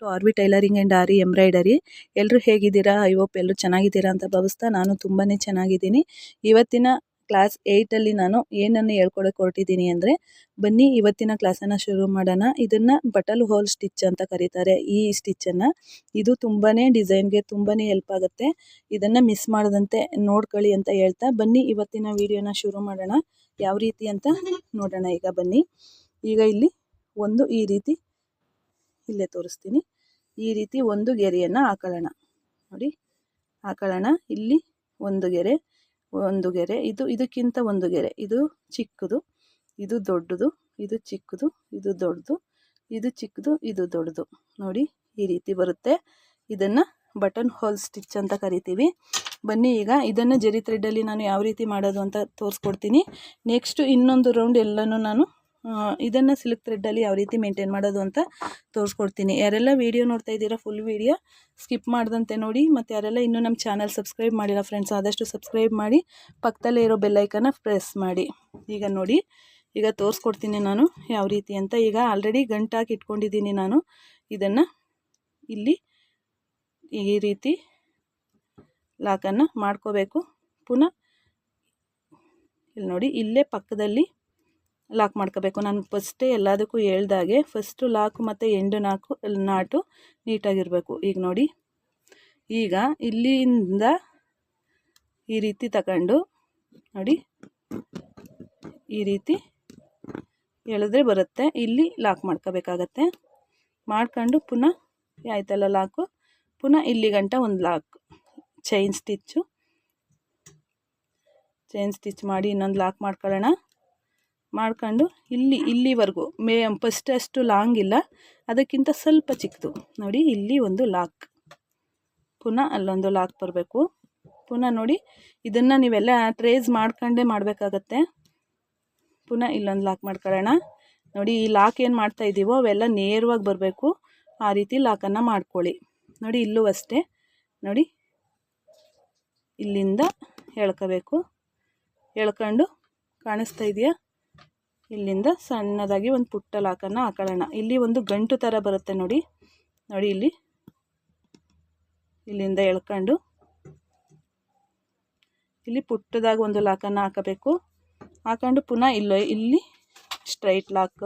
To R V tailoring and aari embroidery. ಎಲ್ಲರೂ ಹೇಗಿದ್ದೀರಾ? I hope ಎಲ್ಲರೂ ಚೆನ್ನಾಗಿದ್ದೀರಾ ಅಂತ ಭಾವಿಸ್ತಾ ನಾನು ತುಂಬಾ ಚೆನ್ನಾಗಿದ್ದೀನಿ. ಇವತ್ತಿನ ಕ್ಲಾಸ್ ಏಯ್ಟಲ್ಲಿ ನಾನು ಏನನ್ನು ಹೇಳ್ಕೊಡೋಕೆ ಹೊರಟಿದ್ದೀನಿ ಅಂದರೆ, ಬನ್ನಿ ಇವತ್ತಿನ ಕ್ಲಾಸನ್ನು ಶುರು ಮಾಡೋಣ. ಇದನ್ನು ಬಟಲ್ ಹೋಲ್ ಸ್ಟಿಚ್ ಅಂತ ಕರೀತಾರೆ ಈ ಸ್ಟಿಚ್ಚನ್ನು. ಇದು ತುಂಬಾ ಡಿಸೈನ್ಗೆ ತುಂಬಾ ಹೆಲ್ಪ್ ಆಗುತ್ತೆ. ಇದನ್ನು ಮಿಸ್ ಮಾಡದಂತೆ ನೋಡ್ಕೊಳ್ಳಿ ಅಂತ ಹೇಳ್ತಾ, ಬನ್ನಿ ಇವತ್ತಿನ ವಿಡಿಯೋನ ಶುರು ಮಾಡೋಣ. ಯಾವ ರೀತಿ ಅಂತ ನೋಡೋಣ ಈಗ ಬನ್ನಿ. ಈಗ ಇಲ್ಲಿ ಒಂದು ಈ ರೀತಿ ಇಲ್ಲೇ ತೋರಿಸ್ತೀನಿ. ಈ ರೀತಿ ಒಂದು ಗೆರೆಯನ್ನು ಹಾಕೊಳ್ಳೋಣ. ನೋಡಿ, ಹಾಕೊಳ್ಳೋಣ. ಇಲ್ಲಿ ಒಂದು ಗೆರೆ ಒಂದು ಗೆರೆ. ಇದು ಇದಕ್ಕಿಂತ ಒಂದು ಗೆರೆ. ಇದು ಚಿಕ್ಕದು, ಇದು ದೊಡ್ಡದು, ಇದು ಚಿಕ್ಕದು, ಇದು ದೊಡ್ಡದು, ಇದು ಚಿಕ್ಕದು, ಇದು ದೊಡ್ಡದು. ನೋಡಿ, ಈ ರೀತಿ ಬರುತ್ತೆ. ಇದನ್ನು ಬಟನ್ ಹೋಲ್ ಸ್ಟಿಚ್ ಅಂತ ಕರಿತೀವಿ. ಬನ್ನಿ, ಈಗ ಇದನ್ನು ಜರಿ ಥ್ರೆಡ್ಡಲ್ಲಿ ನಾನು ಯಾವ ರೀತಿ ಮಾಡೋದು ಅಂತ ತೋರಿಸ್ಕೊಡ್ತೀನಿ. ನೆಕ್ಸ್ಟು ಇನ್ನೊಂದು ರೌಂಡ್ ಎಲ್ಲನೂ ನಾನು ಇದನ್ನು ಸಿಲ್ಕ್ ಥ್ರೆಡ್ಡಲ್ಲಿ ಯಾವ ರೀತಿ ಮೇಂಟೈನ್ ಮಾಡೋದು ಅಂತ ತೋರಿಸ್ಕೊಡ್ತೀನಿ. ಯಾರೆಲ್ಲ ವೀಡಿಯೋ ನೋಡ್ತಾ ಇದ್ದೀರಾ ಫುಲ್ ವೀಡಿಯೋ ಸ್ಕಿಪ್ ಮಾಡ್ದಂತೆ ನೋಡಿ. ಮತ್ತು ಯಾರೆಲ್ಲ ಇನ್ನೂ ನಮ್ಮ ಚಾನಲ್ ಸಬ್ಸ್ಕ್ರೈಬ್ ಮಾಡಿಲ್ಲ ಫ್ರೆಂಡ್ಸ್ ಆದಷ್ಟು ಸಬ್ಸ್ಕ್ರೈಬ್ ಮಾಡಿ. ಪಕ್ಕದಲ್ಲೇ ಇರೋ ಬೆಲ್ಲೈಕನ್ನ ಪ್ರೆಸ್ ಮಾಡಿ. ಈಗ ನೋಡಿ, ಈಗ ತೋರಿಸ್ಕೊಡ್ತೀನಿ ನಾನು ಯಾವ ರೀತಿ ಅಂತ. ಈಗ ಆಲ್ರೆಡಿ ಗಂಟಾಕಿ ಇಟ್ಕೊಂಡಿದ್ದೀನಿ ನಾನು. ಇದನ್ನು ಇಲ್ಲಿ ಈ ರೀತಿ ಲಾಕನ್ನು ಮಾಡ್ಕೋಬೇಕು. ಪುನಃ ಇಲ್ಲಿ ನೋಡಿ, ಇಲ್ಲೇ ಪಕ್ಕದಲ್ಲಿ ಲಾಕ್ ಮಾಡ್ಕೋಬೇಕು. ನಾನು ಫಸ್ಟೇ ಎಲ್ಲದಕ್ಕೂ ಹೇಳ್ದಾಗೆ ಫಸ್ಟು ಲಾಕು ಮತ್ತು ಎಂಡು ನಾಕು ನಾಟು ನೀಟಾಗಿರಬೇಕು. ಈಗ ನೋಡಿ. ಈಗ ಇಲ್ಲಿಂದ ಈ ರೀತಿ ತಗೊಂಡು ನೋಡಿ. ಈ ರೀತಿ ಎಳೆದ್ರೆ ಬರುತ್ತೆ. ಇಲ್ಲಿ ಲಾಕ್ ಮಾಡ್ಕೋಬೇಕಾಗತ್ತೆ. ಮಾಡ್ಕೊಂಡು ಪುನಃ ಆಯ್ತಲ್ಲ ಲಾಕು ಪುನಃ ಇಲ್ಲಿ ಗಂಟ ಒಂದು lock chain stitch chain stitch ಮಾಡಿ ಇನ್ನೊಂದು ಲಾಕ್ ಮಾಡ್ಕೊಳ್ಳೋಣ. ಮಾಡ್ಕೊಂಡು ಇಲ್ಲಿ, ಇಲ್ಲಿವರೆಗೂ ಮೇ, ಫಸ್ಟ್ ಅಷ್ಟು ಲಾಂಗ್ ಇಲ್ಲ. ಅದಕ್ಕಿಂತ ಸ್ವಲ್ಪ ಚಿಕ್ಕದು. ನೋಡಿ, ಇಲ್ಲಿ ಒಂದು ಲಾಕ್ ಪುನಃ ಅಲ್ಲೊಂದು ಲಾಕ್ ಬರಬೇಕು. ಪುನಃ ನೋಡಿ, ಇದನ್ನು ನೀವೆಲ್ಲ ಟ್ರೇಸ್ ಮಾಡ್ಕೊಂಡೇ ಮಾಡಬೇಕಾಗತ್ತೆ. ಪುನಃ ಇಲ್ಲೊಂದು ಲಾಕ್ ಮಾಡ್ಕೊಳ್ಳೋಣ. ನೋಡಿ, ಈ ಲಾಕ್ ಏನು ಮಾಡ್ತಾ ಇದ್ದೀವೋ ಅವೆಲ್ಲ ನೇರವಾಗಿ ಬರಬೇಕು. ಆ ರೀತಿ ಲಾಕನ್ನು ಮಾಡ್ಕೊಳ್ಳಿ. ನೋಡಿ, ಇಲ್ಲೂ ಅಷ್ಟೇ. ನೋಡಿ, ಇಲ್ಲಿಂದ ಎಳ್ಕೋಬೇಕು. ಎಳ್ಕೊಂಡು ಕಾಣಿಸ್ತಾ ಇದೆಯಾ? ಇಲ್ಲಿಂದ ಸಣ್ಣದಾಗಿ ಒಂದು ಪುಟ್ಟ ಲಾಕನ್ನು ಹಾಕೊಳ್ಳೋಣ. ಇಲ್ಲಿ ಒಂದು ಗಂಟು ಥರ ಬರುತ್ತೆ ನೋಡಿ. ನೋಡಿ ಇಲ್ಲಿ. ಇಲ್ಲಿಂದ ಎಳ್ಕೊಂಡು ಇಲ್ಲಿ ಪುಟ್ಟದಾಗಿ ಒಂದು ಲಾಕನ್ನು ಹಾಕಬೇಕು. ಹಾಕೊಂಡು ಪುನಃ ಇಲ್ಲ, ಇಲ್ಲಿ ಸ್ಟ್ರೈಟ್ ಲಾಕ್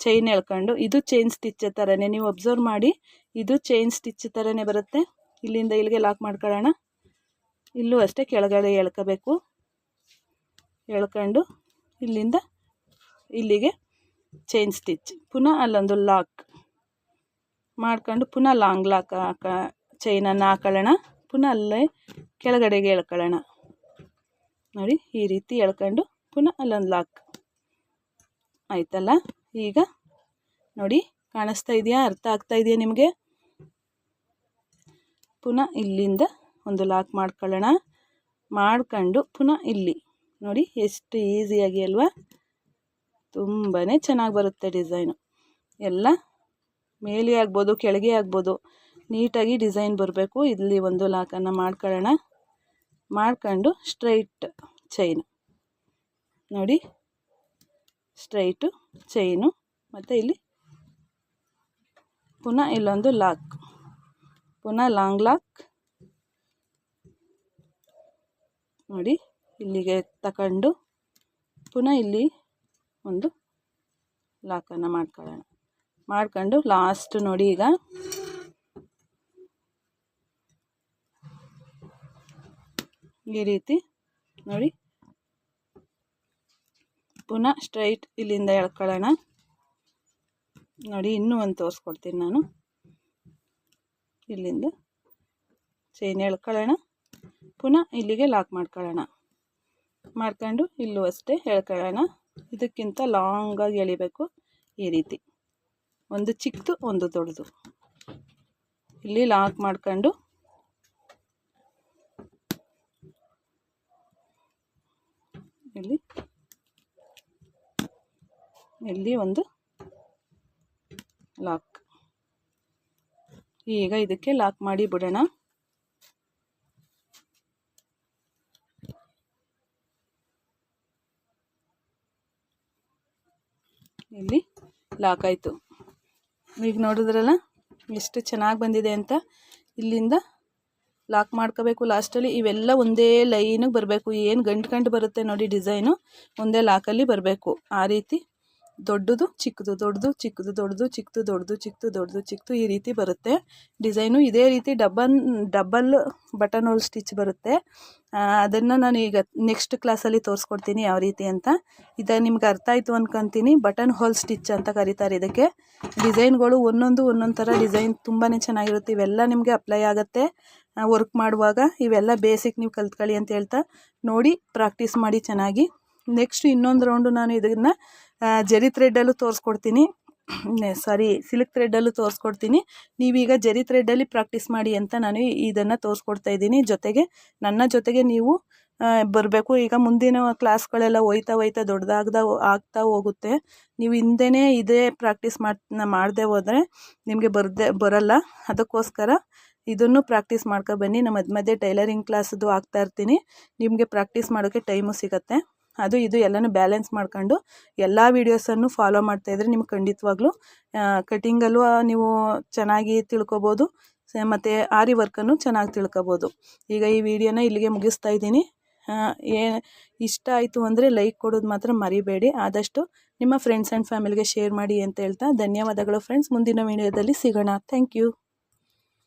ಚೈನ್ ಎಳ್ಕೊಂಡು. ಇದು ಚೈನ್ ಸ್ಟಿಚ್ ಥರನೇ, ನೀವು ಅಬ್ಸರ್ವ್ ಮಾಡಿ. ಇದು ಚೈನ್ ಸ್ಟಿಚ್ ಥರನೇ ಬರುತ್ತೆ. ಇಲ್ಲಿಂದ ಇಲ್ಲಿಗೆ ಲಾಕ್ ಮಾಡ್ಕೊಳ್ಳೋಣ. ಇಲ್ಲೂ ಅಷ್ಟೇ ಕೆಳಗಡೆ ಎಳ್ಕೋಬೇಕು. ಎಳ್ಕೊಂಡು ಇಲ್ಲಿಂದ ಇಲ್ಲಿಗೆ ಚೈನ್ ಸ್ಟಿಚ್ ಪುನಃ ಅಲ್ಲೊಂದು ಲಾಕ್ ಮಾಡ್ಕೊಂಡು ಪುನಃ ಲಾಂಗ್ ಲಾಕ್ ಹಾಕ ಚೈನನ್ನು ಹಾಕೊಳ್ಳೋಣ. ಪುನಃ ಅಲ್ಲೇ ಕೆಳಗಡೆಗೆ ಎಳ್ಕೊಳ್ಳೋಣ. ನೋಡಿ, ಈ ರೀತಿ ಎಳ್ಕೊಂಡು ಪುನಃ ಅಲ್ಲೊಂದು ಲಾಕ್ ಆಯ್ತಲ್ಲ? ಈಗ ನೋಡಿ, ಕಾಣಿಸ್ತಾ ಇದೆಯಾ? ಅರ್ಥ ಆಗ್ತಾ ಇದೆಯಾ ನಿಮಗೆ? ಪುನಃ ಇಲ್ಲಿಂದ ಒಂದು ಲಾಕ್ ಮಾಡ್ಕೊಳ್ಳೋಣ. ಮಾಡ್ಕೊಂಡು ಪುನಃ ಇಲ್ಲಿ. ನೋಡಿ, ಎಷ್ಟು ಈಸಿಯಾಗಿ ಅಲ್ವಾ? ತುಂಬಾ ಚೆನ್ನಾಗಿ ಬರುತ್ತೆ ಡಿಸೈನು. ಎಲ್ಲ ಮೇಲೆ ಆಗ್ಬೋದು, ಕೆಳಗೆ ಆಗ್ಬೋದು, ನೀಟಾಗಿ ಡಿಸೈನ್ ಬರಬೇಕು. ಇಲ್ಲಿ ಒಂದು ಲಾಕನ್ನು ಮಾಡ್ಕೊಳ್ಳೋಣ. ಮಾಡ್ಕೊಂಡು ಸ್ಟ್ರೈಟ್ ಚೈನು. ನೋಡಿ, ಸ್ಟ್ರೈಟು ಚೈನು. ಮತ್ತು ಇಲ್ಲಿ ಪುನಃ ಇಲ್ಲೊಂದು ಲಾಕ್. ಪುನಃ ಲಾಂಗ್ ಲಾಕ್. ನೋಡಿ, ಇಲ್ಲಿಗೆ ತಗೊಂಡು ಪುನಃ ಇಲ್ಲಿ ಒಂದು ಲಾಕನ್ನು ಮಾಡ್ಕೊಳ್ಳೋಣ. ಮಾಡ್ಕೊಂಡು ಲಾಸ್ಟ್ ನೋಡಿ ಈಗ ಈ ರೀತಿ ನೋಡಿ ಪುನಃ ಸ್ಟ್ರೈಟ್ ಇಲ್ಲಿಂದ ಎಳ್ಕೊಳ್ಳೋಣ. ನೋಡಿ ಇನ್ನೂ ಒಂದು ತೋರಿಸ್ಕೊಡ್ತೀನಿ ನಾನು. ಇಲ್ಲಿಂದ ಚೈನ್ ಎಳ್ಕೊಳ್ಳೋಣ. ಪುನಃ ಇಲ್ಲಿಗೆ ಲಾಕ್ ಮಾಡ್ಕೊಳ್ಳೋಣ. ಮಾಡ್ಕೊಂಡು ಇಲ್ಲೂ ಅಷ್ಟೇ ಎಳ್ಕೊಳ್ಳೋಣ. ಇದಕ್ಕಿಂತ ಲಾಂಗಾಗಿ ಎಳಿಬೇಕು ಈ ರೀತಿ. ಒಂದು ಚಿಕ್ಕದು ಒಂದು ದೊಡ್ಡದು ಇಲ್ಲಿ ಲಾಕ್ ಮಾಡ್ಕೊಂಡು ಇಲ್ಲಿ ಇಲ್ಲಿ ಒಂದು ಲಾಕ್ ಈಗ ಇದಕ್ಕೆ ಲಾಕ್ ಮಾಡಿ ಬಿಡೋಣ. ಇಲ್ಲಿ ಲಾಕ್ ಆಯಿತು. ಈಗ ನೋಡಿದ್ರಲ್ಲ, ಎಷ್ಟು ಚೆನ್ನಾಗಿ ಬಂದಿದೆ ಅಂತ ಇಲ್ಲಿಂದ ಲಾಕ್ ಮಾಡ್ಕೋಬೇಕು. ಲಾಸ್ಟಲ್ಲಿ ಇವೆಲ್ಲ ಒಂದೇ ಲೈನಿಗೆ ಬರಬೇಕು. ಏನು ಗಂಟು ಗಂಟು ಬರುತ್ತೆ ನೋಡಿ ಡಿಸೈನು ಒಂದೇ ಲಾಕಲ್ಲಿ ಬರಬೇಕು. ಆ ರೀತಿ ದೊಡ್ಡದು, ಚಿಕ್ಕದು ದೊಡ್ಡದು ಚಿಕ್ಕದು ದೊಡ್ಡದು ಚಿಕ್ಕದು ದೊಡ್ಡದು ಚಿಕ್ಕದು ದೊಡ್ಡದು, ಚಿಕ್ಕದು ಈ ರೀತಿ ಬರುತ್ತೆ. ಡಿಸೈನು ಇದೇ ರೀತಿ ಡಬ್ಬನ್ ಡಬ್ಬಲ್ ಬಟನ್ ಹೋಲ್ ಸ್ಟಿಚ್ ಬರುತ್ತೆ. ಅದನ್ನು ನಾನು ಈಗ ನೆಕ್ಸ್ಟ್ ಕ್ಲಾಸಲ್ಲಿ ತೋರಿಸ್ಕೊಡ್ತೀನಿ ಯಾವ ರೀತಿ ಅಂತ. ಇದು ನಿಮ್ಗೆ ಅರ್ಥ ಆಯಿತು ಅನ್ಕೊತೀನಿ ಬಟನ್ ಹೋಲ್ ಸ್ಟಿಚ್ ಅಂತ ಕರೀತಾರೆ ಇದಕ್ಕೆ. ಡಿಸೈನ್ಗಳು ಒಂದೊಂದು ಒಂದೊಂದು ಥರ ಡಿಸೈನ್ ತುಂಬಾ ಚೆನ್ನಾಗಿರುತ್ತೆ. ಇವೆಲ್ಲ ನಿಮಗೆ ಅಪ್ಲೈ ಆಗುತ್ತೆ. ವರ್ಕ್ ಮಾಡುವಾಗ ಇವೆಲ್ಲ ಬೇಸಿಕ್ ನೀವು ಕಲ್ತ್ಕೊಳ್ಳಿ ಅಂತ ಹೇಳ್ತಾ ನೋಡಿ, ಪ್ರಾಕ್ಟೀಸ್ ಮಾಡಿ ಚೆನ್ನಾಗಿ. ನೆಕ್ಸ್ಟ್ ಇನ್ನೊಂದು ರೌಂಡು ನಾನು ಇದನ್ನು ಜರಿ ಥ್ರೆಡ್ಡಲ್ಲೂ ತೋರಿಸ್ಕೊಡ್ತೀನಿ. ಸಾರಿ ಸಿಲ್ಕ್ ಥ್ರೆಡ್ಡಲ್ಲೂ ತೋರಿಸ್ಕೊಡ್ತೀನಿ. ನೀವೀಗ ಜರಿ ಥ್ರೆಡ್ಡಲ್ಲಿ ಪ್ರಾಕ್ಟೀಸ್ ಮಾಡಿ ಅಂತ ನಾನು ಇದನ್ನು ತೋರಿಸ್ಕೊಡ್ತಾ ಇದ್ದೀನಿ. ಜೊತೆಗೆ, ನನ್ನ ಜೊತೆಗೆ ನೀವು ಬರಬೇಕು. ಈಗ ಮುಂದಿನ ಕ್ಲಾಸ್ಗಳೆಲ್ಲ ಹೋಯ್ತಾ ಹೋಯ್ತಾ ದೊಡ್ಡದಾಗ್ದ, ಆಗ್ತಾ ಹೋಗುತ್ತೆ. ನೀವು ಹಿಂದೆನೇ ಇದೇ ಪ್ರಾಕ್ಟೀಸ್ ಮಾಡ್ ಮಾಡದೆ ಹೋದರೆ ನಿಮಗೆ ಬರದೆ, ಬರಲ್ಲ. ಅದಕ್ಕೋಸ್ಕರ ಇದನ್ನು ಪ್ರಾಕ್ಟೀಸ್ ಮಾಡ್ಕೊಬನ್ನಿ ನಮ್ಮ ಮಧ್ಯ ಮಧ್ಯೆ ಟೈಲರಿಂಗ್ ಕ್ಲಾಸದು ಆಗ್ತಾ ಇರ್ತೀನಿ. ನಿಮಗೆ ಪ್ರಾಕ್ಟೀಸ್ ಮಾಡೋಕ್ಕೆ ಟೈಮು ಸಿಗುತ್ತೆ. ಅದು ಇದು ಎಲ್ಲನೂ ಬ್ಯಾಲೆನ್ಸ್ ಮಾಡ್ಕೊಂಡು ಎಲ್ಲ ವೀಡಿಯೋಸನ್ನು ಫಾಲೋ ಮಾಡ್ತಾಯಿದ್ರೆ ನಿಮ್ಗೆ ಖಂಡಿತವಾಗ್ಲೂ ಕಟಿಂಗಲ್ಲೂ ನೀವು ಚೆನ್ನಾಗಿ ತಿಳ್ಕೊಬೋದು ಮತ್ತು ಆರಿ ವರ್ಕನ್ನು ಚೆನ್ನಾಗಿ ತಿಳ್ಕೊಬೋದು. ಈಗ ಈ ವಿಡಿಯೋನ ಇಲ್ಲಿಗೆ ಮುಗಿಸ್ತಾ ಇದ್ದೀನಿ. ಏ, ಇಷ್ಟ ಆಯಿತು ಅಂದರೆ ಲೈಕ್ ಕೊಡೋದು ಮಾತ್ರ ಮರಿಬೇಡಿ. ಆದಷ್ಟು ನಿಮ್ಮ ಫ್ರೆಂಡ್ಸ್ ಆ್ಯಂಡ್ ಫ್ಯಾಮಿಲಿಗೆ ಶೇರ್ ಮಾಡಿ ಅಂತ ಹೇಳ್ತಾ ಧನ್ಯವಾದಗಳು ಫ್ರೆಂಡ್ಸ್ ಮುಂದಿನ ವಿಡಿಯೋದಲ್ಲಿ ಸಿಗೋಣ. Thank you